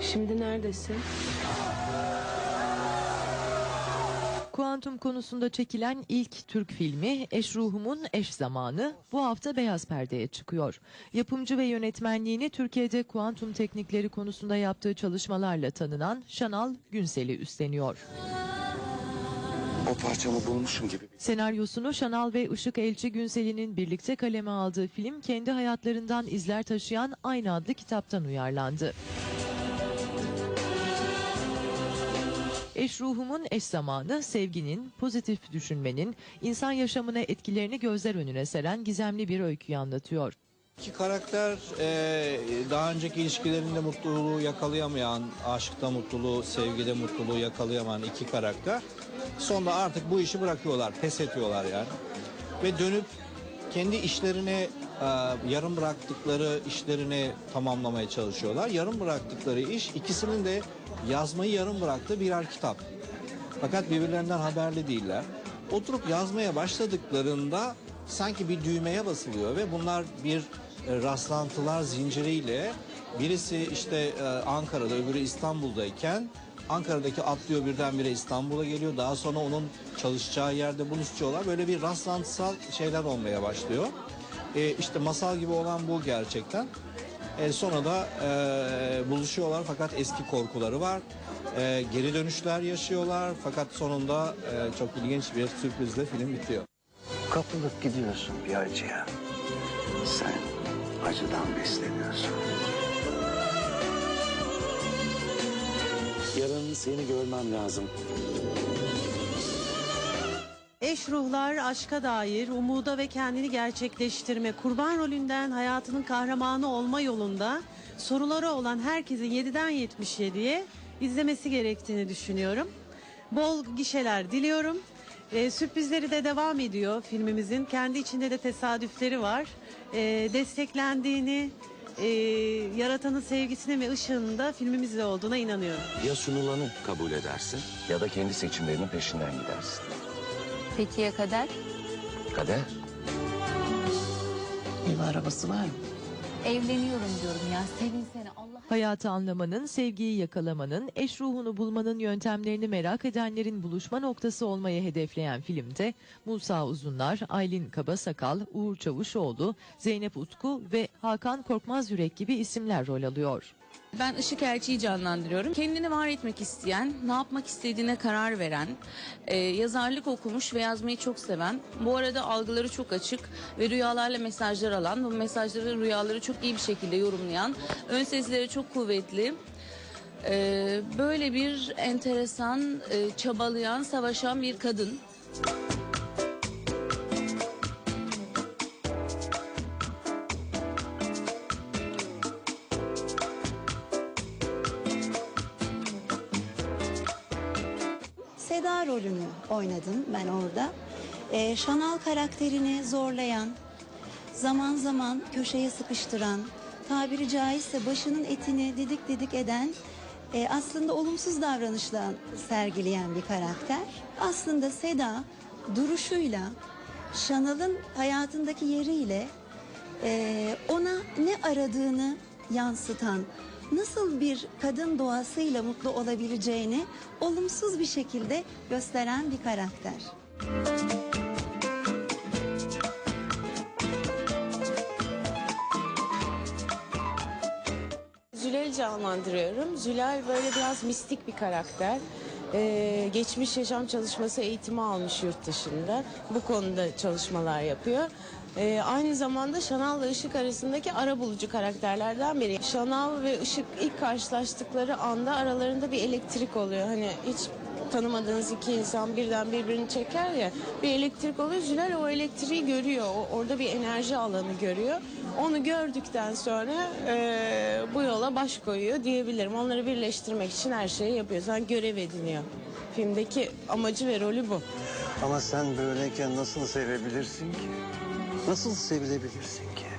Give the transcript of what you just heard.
Şimdi neredesin? Kuantum konusunda çekilen ilk Türk filmi Eş Ruhumun Eş Zamanı bu hafta beyaz perdeye çıkıyor. Yapımcı ve yönetmenliğini Türkiye'de kuantum teknikleri konusunda yaptığı çalışmalarla tanınan Şanal Günsel'i üstleniyor. O parçamı bulmuşum gibi. Senaryosunu Şanal ve Işık Elçi Günsel'in birlikte kaleme aldığı film kendi hayatlarından izler taşıyan aynı adlı kitaptan uyarlandı. Eş ruhumun eş zamanı sevginin, pozitif düşünmenin insan yaşamına etkilerini gözler önüne seren gizemli bir öyküyü anlatıyor. İki karakter e, daha önceki ilişkilerinde mutluluğu yakalayamayan, aşkta mutluluğu, sevgide mutluluğu yakalayamayan iki karakter. Sonunda artık bu işi bırakıyorlar, pes ediyorlar yani. Ve dönüp kendi işlerini, e, yarım bıraktıkları işlerini tamamlamaya çalışıyorlar. Yarım bıraktıkları iş ikisinin de yazmayı yarım bıraktığı birer kitap. Fakat birbirlerinden haberli değiller. Oturup yazmaya başladıklarında sanki bir düğmeye basılıyor ve bunlar bir e, rastlantılar zinciriyle birisi işte e, Ankara'da öbürü İstanbul'dayken Ankara'daki atlıyor birdenbire İstanbul'a geliyor. Daha sonra onun çalışacağı yerde buluşuyorlar. Böyle bir rastlantısal şeyler olmaya başlıyor. E, işte masal gibi olan bu gerçekten. E, sonra da e, buluşuyorlar fakat eski korkuları var. E, geri dönüşler yaşıyorlar fakat sonunda e, çok ilginç bir sürprizle film bitiyor. Kapılıp gidiyorsun bir acıya. Sen acıdan besleniyorsun. Yarın seni görmem lazım. Eş ruhlar aşka dair, umuda ve kendini gerçekleştirme, kurban rolünden hayatının kahramanı olma yolunda soruları olan herkesin 7'den 77'ye izlemesi gerektiğini düşünüyorum. Bol gişeler diliyorum. Ee, sürprizleri de devam ediyor filmimizin. Kendi içinde de tesadüfleri var. Ee, desteklendiğini, e, yaratanın sevgisini ve ışığının da filmimizde olduğuna inanıyorum. Ya sunulanı kabul edersin ya da kendi seçimlerinin peşinden gidersin. Peki ya kader? Kader. Ev arabası var mı? Evleniyorum diyorum ya sevinsene Hayatı anlamanın, sevgiyi yakalamanın, eş ruhunu bulmanın yöntemlerini merak edenlerin buluşma noktası olmayı hedefleyen filmde Musa Uzunlar, Aylin Kabasakal, Uğur Çavuşoğlu, Zeynep Utku ve Hakan Korkmaz Yürek gibi isimler rol alıyor. Ben Işık Elçi'yi canlandırıyorum. Kendini var etmek isteyen, ne yapmak istediğine karar veren, e, yazarlık okumuş ve yazmayı çok seven, bu arada algıları çok açık ve rüyalarla mesajlar alan, bu mesajları, rüyaları çok iyi bir şekilde yorumlayan, ön sezileri çok kuvvetli, e, böyle bir enteresan, e, çabalayan, savaşan bir kadın. Seda rolünü oynadım ben orada. Ee, Şanal karakterini zorlayan, zaman zaman köşeye sıkıştıran, tabiri caizse başının etini didik didik eden, e, aslında olumsuz davranışlar sergileyen bir karakter. Aslında Seda duruşuyla, Şanal'ın hayatındaki yeriyle e, ona ne aradığını yansıtan, nasıl bir kadın doğasıyla mutlu olabileceğini olumsuz bir şekilde gösteren bir karakter. Zülal'i canlandırıyorum. Zülal böyle biraz mistik bir karakter. Ee, geçmiş yaşam çalışması eğitimi almış yurt dışında. Bu konuda çalışmalar yapıyor. Ee, aynı zamanda Şanal ve Işık arasındaki ara bulucu karakterlerden biri. Şanal ve Işık ilk karşılaştıkları anda aralarında bir elektrik oluyor. Hani hiç tanımadığınız iki insan birden birbirini çeker ya bir elektrik oluyor. Zülal o elektriği görüyor. Orada bir enerji alanı görüyor. Onu gördükten sonra e, bu yola baş koyuyor diyebilirim. Onları birleştirmek için her şeyi yapıyor. Sen görev ediniyor. Filmdeki amacı ve rolü bu. Ama sen böyleyken nasıl sevebilirsin ki? Nasıl sevilebilirsin ki?